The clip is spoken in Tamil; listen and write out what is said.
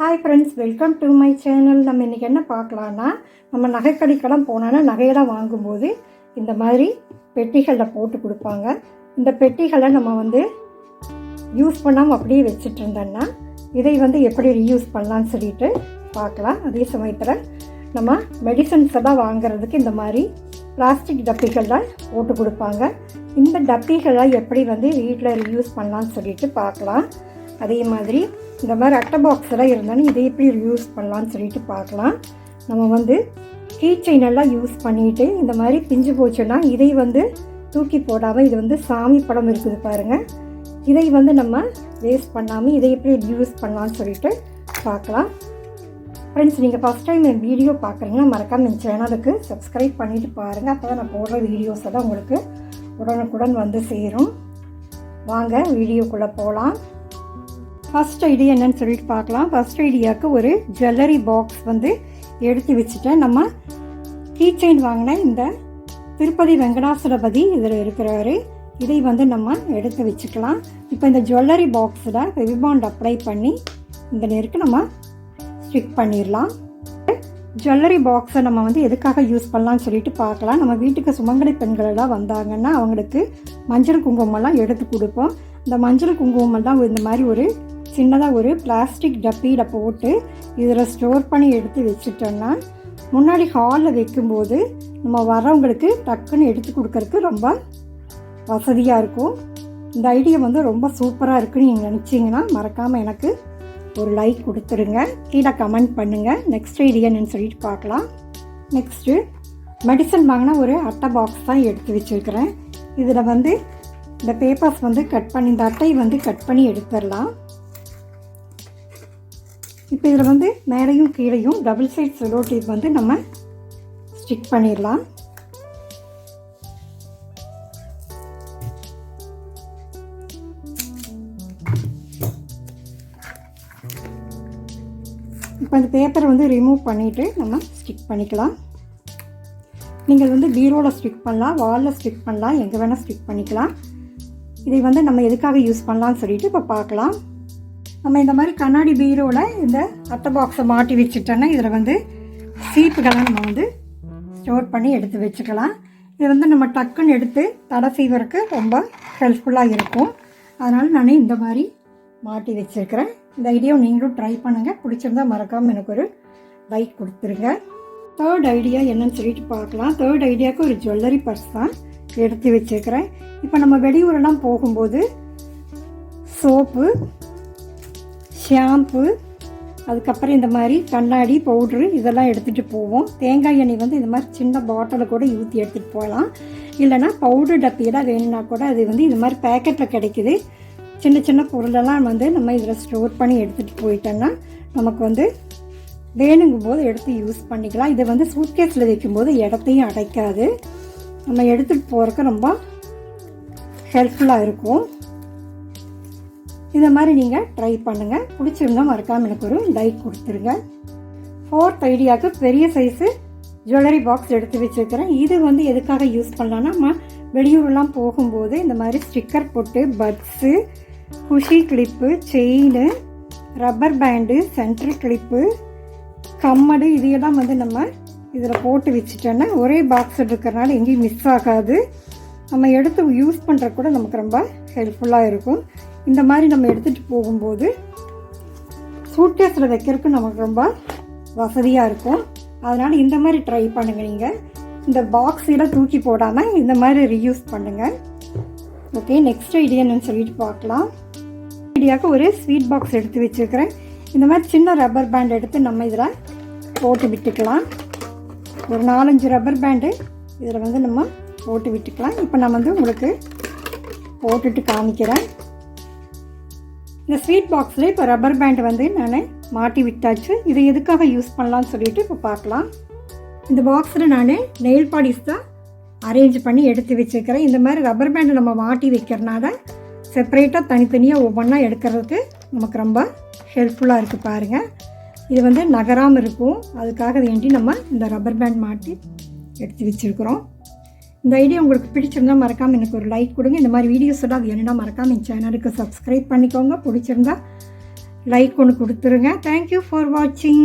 Hi friends welcome to my channel நம்ம இன்றைக்கி என்ன பார்க்கலான்னா நம்ம நகைக்கடைக்கெல்லாம் போனோன்னா நகையெல்லாம் வாங்கும்போது இந்த மாதிரி பெட்டிகளில் போட்டு கொடுப்பாங்க. இந்த பெட்டிகளை நம்ம வந்து யூஸ் பண்ணாமல் அப்படியே வச்சுட்டு இருந்தோன்னா இதை வந்து எப்படி ரீயூஸ் பண்ணலாம்னு சொல்லிட்டு பார்க்கலாம். அதே சமயத்தில் நம்ம மெடிசன்ஸ் எல்லாம் வாங்குறதுக்கு இந்த மாதிரி பிளாஸ்டிக் டப்பிகளில் போட்டு கொடுப்பாங்க. இந்த டப்பிகளை எப்படி வந்து வீட்டில் ரீயூஸ் பண்ணலான்னு சொல்லிட்டு பார்க்கலாம். அதே மாதிரி இந்த மாதிரி அட்டை பாக்ஸ் எல்லாம் இருந்தாலும் இதை எப்படி யூஸ் பண்ணலான்னு சொல்லிட்டு பார்க்கலாம். நம்ம வந்து கீ செயின் எல்லாம் யூஸ் பண்ணிட்டு இந்த மாதிரி பிஞ்சு போச்சுன்னா இதை வந்து தூக்கி போடாமல் இது வந்து சாமி படம் இருக்குது பாருங்கள் இதை வந்து நம்ம வேஸ்ட் பண்ணாமல் இதை எப்படி யூஸ் பண்ணலாம்னு சொல்லிட்டு பார்க்கலாம். ஃப்ரெண்ட்ஸ் நீங்கள் ஃபஸ்ட் டைம் என் வீடியோ பார்க்குறீங்கன்னா மறக்காமல் என் சேனலுக்கு சப்ஸ்கிரைப் பண்ணிவிட்டு பாருங்கள் அப்போ தான் நான் போடுற வீடியோஸ் எல்லாம் உங்களுக்கு உடனுக்குடன் வந்து சேரும். வாங்க வீடியோக்குள்ளே போகலாம் ஃபஸ்ட் ஐடியா என்னன்னு சொல்லிட்டு பார்க்கலாம். ஃபஸ்ட் ஐடியாவுக்கு ஒரு ஜுவல்லரி பாக்ஸ் வந்து எடுத்து வச்சுட்டேன் நம்ம கீ செயின் வாங்கின இந்த திருப்பதி வெங்கடாசலபதி இதில் இருக்கிறாரு இதை வந்து நம்ம எடுத்து வச்சுக்கலாம். இப்போ இந்த ஜுவல்லரி பாக்ஸில் ரிபாண்ட் அப்ளை பண்ணி இந்த நேருக்கு நம்ம ஸ்டிக் பண்ணிடலாம் ஜுவல்லரி பாக்ஸை நம்ம வந்து எதுக்காக யூஸ் பண்ணலாம்னு சொல்லிட்டு பார்க்கலாம். நம்ம வீட்டுக்கு சுமங்கலி பெண்கள் எல்லாம் வந்தாங்கன்னா அவங்களுக்கு மஞ்சள் குங்குமம்லாம் எடுத்து கொடுப்போம். இந்த மஞ்சள் குங்குமம் தான் இந்த மாதிரி ஒரு சின்னதாக ஒரு பிளாஸ்டிக் டப்பியில் போட்டு இதில் ஸ்டோர் பண்ணி எடுத்து வச்சுட்டோன்னா முன்னாடி ஹாலில் வைக்கும்போது நம்ம வரவங்களுக்கு டக்குன்னு எடுத்து கொடுக்கறதுக்கு ரொம்ப வசதியாக இருக்கும். இந்த ஐடியா வந்து ரொம்ப சூப்பராக இருக்குன்னு நீங்கள் நினச்சிங்கன்னா மறக்காமல் எனக்கு ஒரு லைக் கொடுத்துருங்க. கீழே கமெண்ட் பண்ணுங்கள் நெக்ஸ்ட் ஐடியா என்னன்னு சொல்லிட்டு பார்க்கலாம். நெக்ஸ்ட்டு மெடிசன் வாங்கினா ஒரு அட்டை பாக்ஸ் தான் எடுத்து வச்சுருக்கிறேன். இதில் வந்து இந்த பேப்பர்ஸ் வந்து கட் பண்ணி இந்த அட்டை வந்து கட் பண்ணி எடுத்துடலாம். இப்போ இதில் வந்து மேலேயும் கீழேயும் டபுள் சைட் செலோ டேப் வந்து நம்ம ஸ்டிக் பண்ணிடலாம். இப்போ அந்த பேப்பரை வந்து ரிமூவ் பண்ணிவிட்டு நம்ம ஸ்டிக் பண்ணிக்கலாம். நீங்கள் வந்து பீரோவில் ஸ்டிக் பண்ணலாம் வாலில் ஸ்டிக் பண்ணலாம் எங்கே வேணால் ஸ்டிக் பண்ணிக்கலாம். இதை வந்து நம்ம எதுக்காக யூஸ் பண்ணலாம்னு சொல்லிட்டு இப்போ பார்க்கலாம். நம்ம இந்த மாதிரி கண்ணாடி பீரோவில் இந்த அட்டை பாக்ஸை மாட்டி வச்சுட்டோன்னா இதில் வந்து சீப்புகளை நம்ம வந்து ஸ்டோர் பண்ணி எடுத்து வச்சுக்கலாம். இது வந்து நம்ம டக்குன்னு எடுத்து தடை செய்வதற்கு ரொம்ப ஹெல்ப்ஃபுல்லாக இருக்கும். அதனால் நான் இந்த மாதிரி மாட்டி வச்சுருக்கிறேன். இந்த ஐடியாவை நீங்களும் ட்ரை பண்ணுங்கள் பிடிச்சிருந்தா மறக்காமல் எனக்கு ஒரு லைக் கொடுத்துருங்க. தேர்ட் ஐடியா என்னன்னு சொல்லிட்டு பார்க்கலாம். தேர்ட் ஐடியாவுக்கு ஒரு ஜுவல்லரி பர்ஸ் தான் எடுத்து வச்சுருக்கிறேன். இப்போ நம்ம வெளியூரெல்லாம் போகும்போது சோப்பு ஷாம்பு அதுக்கப்புறம் இந்த மாதிரி கண்ணாடி பவுட்ரு இதெல்லாம் எடுத்துகிட்டு போவோம். தேங்காய் எண்ணெய் வந்து இந்த மாதிரி சின்ன பாட்டிலில் கூட ஊற்றி எடுத்துகிட்டு போகலாம். இல்லைனா பவுடர் டப்பியெல்லாம் வேணும்னா கூட அது வந்து இது மாதிரி பேக்கெட்டில் கிடைக்குது. சின்ன சின்ன பொருளெல்லாம் வந்து நம்ம இதில் ஸ்டோர் பண்ணி எடுத்துகிட்டு போயிட்டோன்னா நமக்கு வந்து வேணுங்கும் போது எடுத்து யூஸ் பண்ணிக்கலாம். இதை வந்து சூட்கேஸில் வைக்கும்போது இடத்தையும் அடைக்காது. நம்ம எடுத்துகிட்டு போகிறதுக்கு ரொம்ப ஹெல்ப்ஃபுல்லாக இருக்கும். இந்த மாதிரி நீங்கள் ட்ரை பண்ணுங்கள் பிடிச்சிருந்தா மறக்காமல் எனக்கு ஒரு லைக் கொடுத்துருங்க. ஃபோர்த் ஐடியாவுக்கு பெரிய சைஸு ஜுவல்லரி பாக்ஸ் எடுத்து வச்சுருக்கிறேன். இது வந்து எதுக்காக யூஸ் பண்ணலான்னா நம்ம வெளியூர்லாம் போகும்போது இந்த மாதிரி ஸ்டிக்கர் போட்டு பட்ஸு குஷி clip chain rubber band centre clip கம்மடு இதையெல்லாம் வந்து நம்ம இதில் போட்டு வச்சுட்டோன்னா ஒரே பாக்ஸ் இருக்கிறனால எங்கேயும் மிஸ் ஆகாது. நம்ம எடுத்து யூஸ் பண்ணுற கூட நமக்கு ரொம்ப ஹெல்ப்ஃபுல்லாக இருக்கும். இந்த மாதிரி நம்ம எடுத்துகிட்டு போகும்போது சூட்கேஸில் வைக்கிறதுக்கு நமக்கு ரொம்ப வசதியாக இருக்கும். அதனால் இந்த மாதிரி ட்ரை பண்ணுங்கள் நீங்கள் இந்த பாக்ஸில் தூக்கி போடாமல் இந்த மாதிரி ரீயூஸ் பண்ணுங்கள் ஓகே நெக்ஸ்ட் ஐடியா என்னன்னு சொல்லிட்டு பார்க்கலாம். ஐடியாவுக்கு ஒரு ஸ்வீட் பாக்ஸ் எடுத்து வச்சுருக்கிறேன். இந்த மாதிரி சின்ன ரப்பர் பேண்ட் எடுத்து நம்ம இதில் போட்டு விட்டுக்கலாம். ஒரு நாலஞ்சு ரப்பர் பேண்டு இதில் வந்து நம்ம போட்டு விட்டுக்கலாம். இப்போ நான் வந்து உங்களுக்கு போட்டுட்டு காமிக்கிறேன். இந்த ஸ்வீட் பாக்ஸில் இப்போ ரப்பர் பேண்ட் வந்து நான் மாட்டி விட்டாச்சு. இதை எதுக்காக யூஸ் பண்ணலாம்னு சொல்லிட்டு இப்போ பார்க்கலாம். இந்த பாக்ஸில் நான் நெயில் பாலிஸ் தான் அரேஞ்ச் பண்ணி எடுத்து வச்சுருக்கிறேன். இந்த மாதிரி ரப்பர் பேண்டை நம்ம மாட்டி வைக்கிறனால செப்பரேட்டாக தனித்தனியாக ஒவ்வொன்றா எடுக்கிறதுக்கு நமக்கு ரொம்ப ஹெல்ப்ஃபுல்லாக இருக்குது பாருங்கள் இது வந்து நகராமல் இருக்கும். அதுக்காக வேண்டி நம்ம இந்த ரப்பர் பேண்ட் மாட்டி எடுத்து வச்சுருக்குறோம். இந்த ஐடியா உங்களுக்கு பிடிச்சிருந்தா மறக்காமல் எனக்கு ஒரு லைக் கொடுங்க. இந்த மாதிரி வீடியோஸ் எல்லாம் அது என்னென்னா மறக்காமல் என் சேனலுக்கு சப்ஸ்கிரைப் பண்ணிக்கோங்க. பிடிச்சிருந்தா லைக் ஒன்று கொடுத்துருங்க. தேங்க்யூ ஃபார் வாட்சிங்